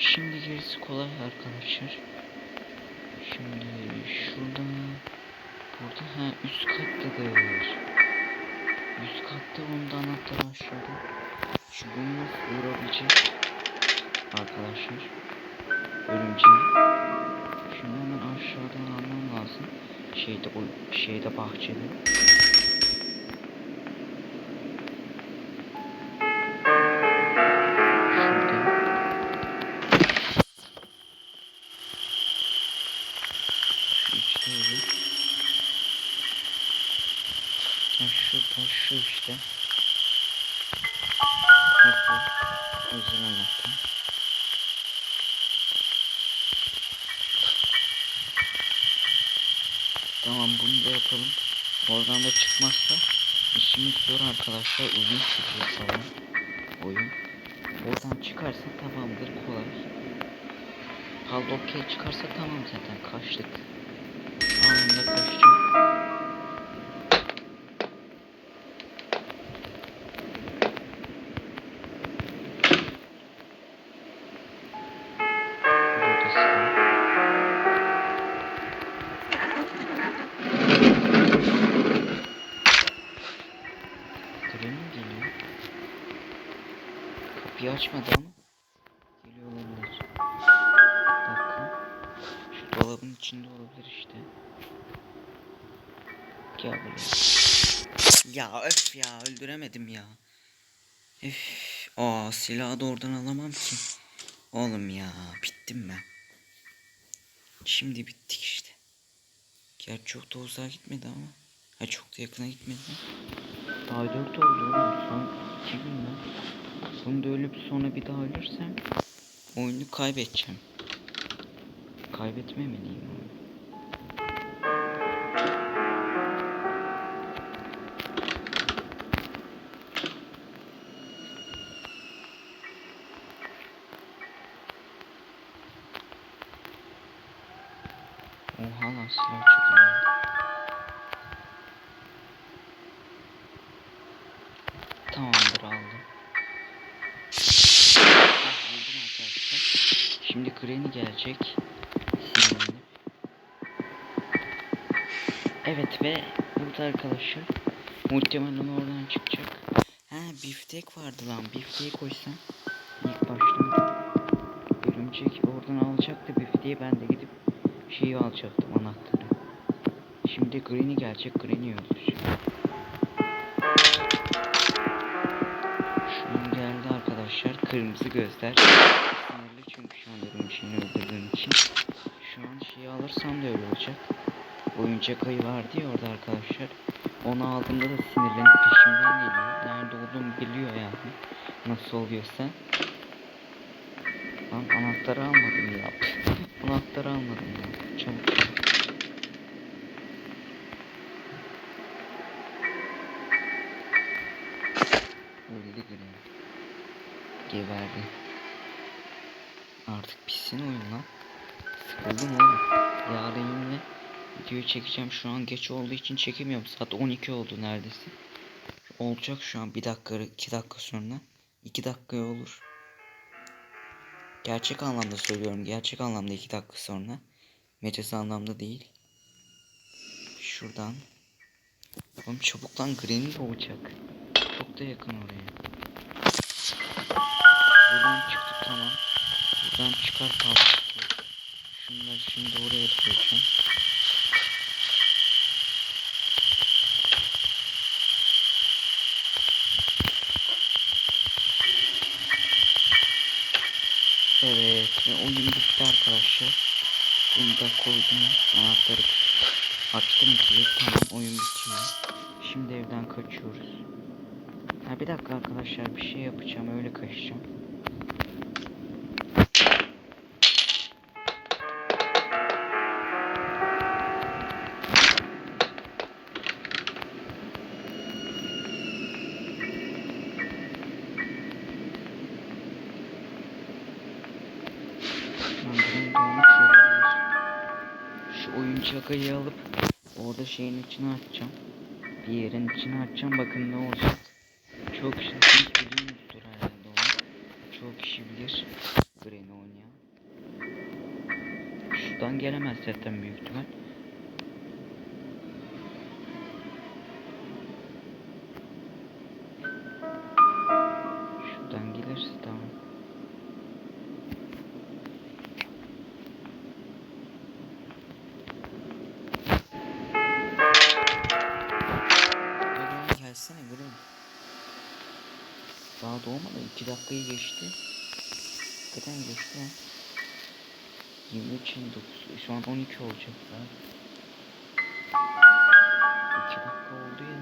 Şimdi gerisi kolay arkadaşlar. Şimdi şurada burada ha üst kattadır. Üst katta onda anahtar aşağıda. Şu bunu vurabilecek arkadaşlar? Örümceği. Şimdi hemen aşağıdan almam lazım. Şeyde o şeyde bahçede. Özel anahtar. Tamam bunu da yapalım. Oradan da çıkmazsa işimiz zor arkadaşlar. Uzun sürüyor falan. Oyun. Oradan çıkarsa tamamdır kolay. Paldokya çıkarsa tamam zaten kaçtık. Anında kaçacağım. Kapıyı açmadı ama geliyor olabilir. Bir dakika. Şu dolabın içinde olabilir işte. Gel buraya. Ya öf ya öldüremedim ya. Üf. Aa silahı da oradan alamam ki. Oğlum ya bittim ben. Şimdi bittik işte. Gerçi çok da uzağa gitmedi ama. Ha çok da yakına gitmedi. Daha 4 oldu oğlum. Son 2 gün mü? Bunu da ölüp sonra bir daha ölürsem oyunu kaybedeceğim. Kaybetmemeliyim oyunu. Şimdi Granny gelecek. Evet ve burada arkadaşlar. Muhtemelen oradan çıkacak. Ha biftek vardı lan. Bifteği koysam. ilk başta. Örümcek oradan alacaktı bifteği. Ben de gidip şeyi alacaktım anahtarı. Şimdi Granny gelecek. Granny öldürecek. An geldi arkadaşlar. Kırmızı gözler. Sinirli çünkü şu an örümceğini öldürdüğüm için. Şu an şeyi alırsam da öyle olacak. Oyuncak ayı vardı ya orada arkadaşlar. Onu aldığımda da sinirlenip peşimden geliyor. Nerede olduğumu biliyor yani. Nasıl oluyorsa. Lan anahtarı almadım ya. anahtarı almadım ya. Çabuk. Öldü Granny. Geberdi. Artık pissin oyun lan. Sıkıldım oğlum. Yarın yine videoyu çekeceğim. Şu an geç olduğu için çekemiyorum. Saat 12 oldu neredeyse. Olacak şu an bir dakika iki dakika sonra. iki dakikaya olur. Gerçek anlamda söylüyorum. Gerçek anlamda iki dakika sonra. Mecaz anlamda değil. Şuradan. Oğlum çabuk lan Granny doğacak. Çok da yakın oraya. Buradan çıktık tamam. Buradan çıkar kaldı. Şunları şimdi oraya koyacağım. Evet ve oyun bitti arkadaşlar. Bunu da koydum. Anahtarı açtım ki tamam oyun bitiyor. Şimdi evden kaçıyoruz. Ha bir dakika arkadaşlar bir şey yapacağım öyle kaçacağım. Benim dolmuş olabilir. Şu oyuncak ayı alıp orada şeyin içine atacağım. Bir yerin içine atacağım bakın ne olacak. Çok kişi biliyormuştur herhalde onu. Çok kişi bilir. Granny oynayan. Şuradan gelemez zaten büyük ihtimal. Daha doğmadı 2 dakikayı geçti. Hakikaten geçti ya. 23 29 şu an 12 olacak daha. 2 dakika oldu ya.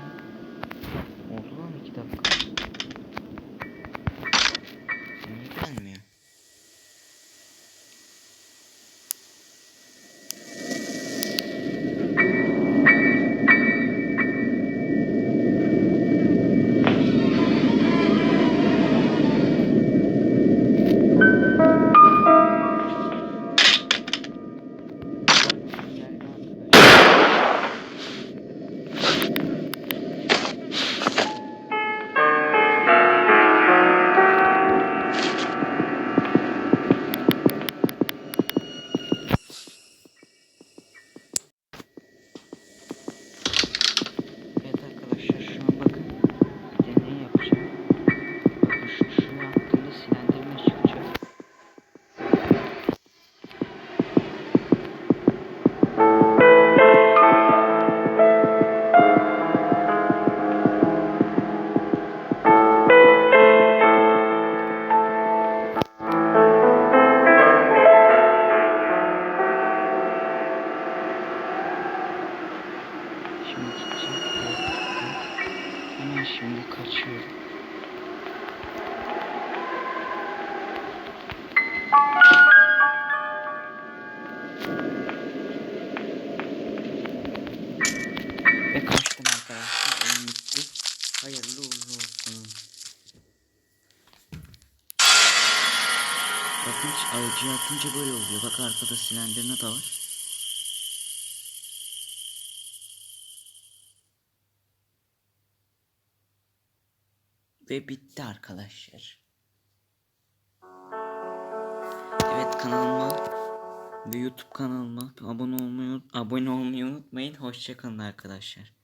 Uğurlu olsun. Bakın alıcı atınca böyle oluyor. Bak arkada silendirme de var. Ve bitti arkadaşlar. Evet kanalıma ve YouTube kanalıma abone olmayı abone olmayı unutmayın. Hoşçakalın arkadaşlar.